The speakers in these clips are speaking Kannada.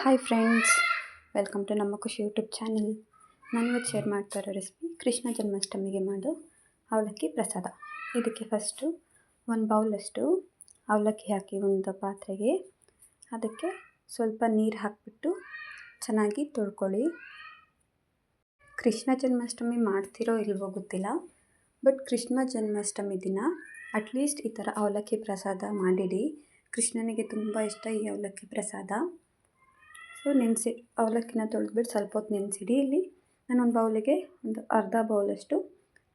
ಹಾಯ್ ಫ್ರೆಂಡ್ಸ್ ವೆಲ್ಕಮ್ ಟು ನಮ್ಮ ಖುಷಿ ಯೂಟ್ಯೂಬ್ ಚಾನಲ್ ನಾನು ಇವತ್ತು ಶೇರ್ ಮಾಡ್ತಾ ಇರೋ ರೆಸಿಪಿ ಕೃಷ್ಣ ಜನ್ಮಾಷ್ಟಮಿಗೆ ಮಾಡೋ ಅವಲಕ್ಕಿ ಪ್ರಸಾದ. ಇದಕ್ಕೆ ಫಸ್ಟು ಒಂದು ಬೌಲಷ್ಟು ಅವಲಕ್ಕಿ ಹಾಕಿ ಒಂದು ಪಾತ್ರೆಗೆ. ಅದಕ್ಕೆ ಸ್ವಲ್ಪ ನೀರು ಹಾಕಿಬಿಟ್ಟು ಚೆನ್ನಾಗಿ ತೊಳ್ಕೊಳ್ಳಿ. ಕೃಷ್ಣ ಜನ್ಮಾಷ್ಟಮಿ ಮಾಡ್ತಿರೋ ಇಲ್ವೋ ಗೊತ್ತಿಲ್ಲ ಬಟ್ ಕೃಷ್ಣ ಜನ್ಮಾಷ್ಟಮಿ ದಿನ ಅಟ್ಲೀಸ್ಟ್ ಈ ಥರ ಅವಲಕ್ಕಿ ಪ್ರಸಾದ ಮಾಡಿಡಿ. ಕೃಷ್ಣನಿಗೆ ತುಂಬ ಇಷ್ಟ ಈ ಅವಲಕ್ಕಿ ಪ್ರಸಾದ. ಸೊ ನೆನೆಸಿ, ಅವಲಕ್ಕಿನ ತೊಳೆದ್ಬಿಟ್ಟು ಸ್ವಲ್ಪ ಹೊತ್ತು ನೆನೆಸಿಡಿ ಇಲ್ಲಿ. ನಾನೊಂದು ಬೌಲಿಗೆ ಒಂದು ಅರ್ಧ ಬೌಲಷ್ಟು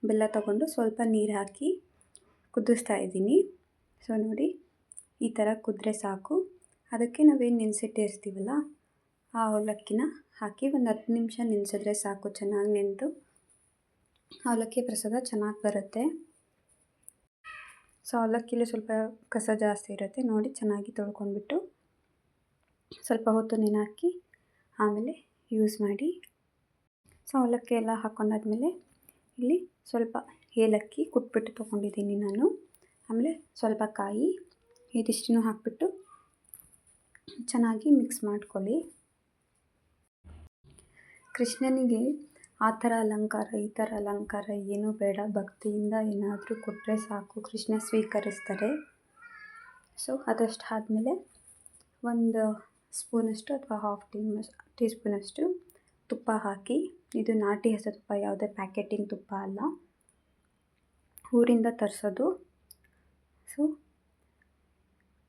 ಬೆಲ್ಲ ತಗೊಂಡು ಸ್ವಲ್ಪ ನೀರು ಹಾಕಿ ಕುದಿಸ್ತಾ ಇದ್ದೀನಿ. ಸೊ ನೋಡಿ, ಈ ಥರ ಕುದ್ರೆ ಸಾಕು. ಅದಕ್ಕೆ ನಾವೇನು ನೆನೆಸಿಟ್ಟಿರ್ತೀವಲ್ಲ ಆ ಅವಲಕ್ಕಿನ ಹಾಕಿ ಒಂದು ಹತ್ತು ನಿಮಿಷ ನೆನೆಸಿದ್ರೆ ಸಾಕು, ಚೆನ್ನಾಗಿ ನೆನೆದು ಅವಲಕ್ಕಿ ಪ್ರಸಾದ ಚೆನ್ನಾಗಿ ಬರುತ್ತೆ. ಸೊ ಅವಲಕ್ಕಿಲಿ ಸ್ವಲ್ಪ ಕಸ ಜಾಸ್ತಿ ಇರುತ್ತೆ, ನೋಡಿ ಚೆನ್ನಾಗಿ ತೊಳ್ಕೊಂಡ್ಬಿಟ್ಟು. ಸ್ವಲ್ಪ ಹೊತ್ತು ನೆನೆ ಆಮೇಲೆ ಯೂಸ್ ಮಾಡಿ ಸೊ ಅವಲಕ್ಕಿ ಎಲ್ಲ ಹಾಕ್ಕೊಂಡಾದ್ಮೇಲೆ ಇಲ್ಲಿ ಸ್ವಲ್ಪ ಏಲಕ್ಕಿ ಕುಟ್ಬಿಟ್ಟು ತೊಗೊಂಡಿದ್ದೀನಿ ನಾನು. ಆಮೇಲೆ ಸ್ವಲ್ಪ ಕಾಯಿ ಇದಿಷ್ಟನ್ನು ಹಾಕಿಬಿಟ್ಟು ಚೆನ್ನಾಗಿ ಮಿಕ್ಸ್ ಮಾಡ್ಕೊಳ್ಳಿ. ಕೃಷ್ಣನಿಗೆ ಆ ಥರ ಅಲಂಕಾರ, ಈ ಥರ ಅಲಂಕಾರ ಏನೂ ಬೇಡ. ಭಕ್ತಿಯಿಂದ ಏನಾದರೂ ಕೊಟ್ಟರೆ ಸಾಕು. ಕೃಷ್ಣ ಸ್ವೀಕರಿಸ್ತಾರೆ. ಸೊ ಅದಷ್ಟು ಆದಮೇಲೆ ಒಂದು ಸ್ಪೂನಷ್ಟು ಅಥವಾ ಹಾಫ್ ಟೀ ಟೀ ಸ್ಪೂನಷ್ಟು ತುಪ್ಪ ಹಾಕಿ, ಇದು ನಾಟಿ ಹಸು ತುಪ್ಪ, ಯಾವುದೇ ಪ್ಯಾಕೆಟಿಂಗ್ ತುಪ್ಪ ಅಲ್ಲ. ಊರಿಂದ ತರಿಸೋದು. ಸೊ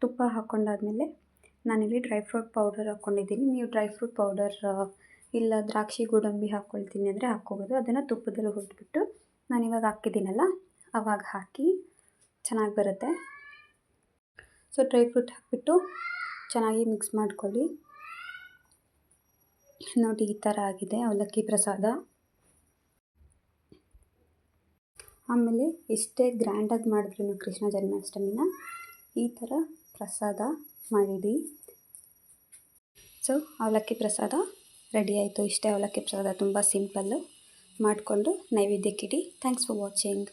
ತುಪ್ಪ ಹಾಕ್ಕೊಂಡಾದಮೇಲೆ ನಾನಿಲ್ಲಿ ಡ್ರೈ ಫ್ರೂಟ್ ಪೌಡರ್ ಹಾಕ್ಕೊಂಡಿದ್ದೀನಿ ನೀವು ಡ್ರೈ ಫ್ರೂಟ್ ಪೌಡರ್ ಇಲ್ಲ ದ್ರಾಕ್ಷಿ ಗೋಡಂಬಿ ಹಾಕ್ಕೊಳ್ತೀನಿ ಅಂದರೆ ಹಾಕ್ಕೋಬೋದು. ಅದನ್ನು ತುಪ್ಪದಲ್ಲಿ ನಾನು ನಾನಿವಾಗ ಹಾಕಿದ್ದೀನಲ್ಲ, ಅವಾಗ ಹಾಕಿ ಚೆನ್ನಾಗಿ ಬರುತ್ತೆ. ಸೊ ಡ್ರೈ ಫ್ರೂಟ್ ಹಾಕಿಬಿಟ್ಟು ಚೆನ್ನಾಗಿ ಮಿಕ್ಸ್ ಮಾಡ್ಕೊಳ್ಳಿ. ನೋಡಿ, ಈ ಥರ ಆಗಿದೆ ಅವಲಕ್ಕಿ ಪ್ರಸಾದ. ಆಮೇಲೆ ಎಷ್ಟೇ ಗ್ರ್ಯಾಂಡಾಗಿ ಮಾಡಿದ್ರು ಕೃಷ್ಣ ಜನ್ಮಾಷ್ಟಮಿನ ಈ ಥರ ಪ್ರಸಾದ ಮಾಡಿಡಿ. ಸೊ ಅವಲಕ್ಕಿ ಪ್ರಸಾದ ರೆಡಿ ಆಯಿತು. ಇಷ್ಟೇ ಅವಲಕ್ಕಿ ಪ್ರಸಾದ ತುಂಬ ಸಿಂಪಲ್ಲು ಮಾಡಿಕೊಂಡು ನೈವೇದ್ಯಕ್ಕಿಡಿ. Thanks for watching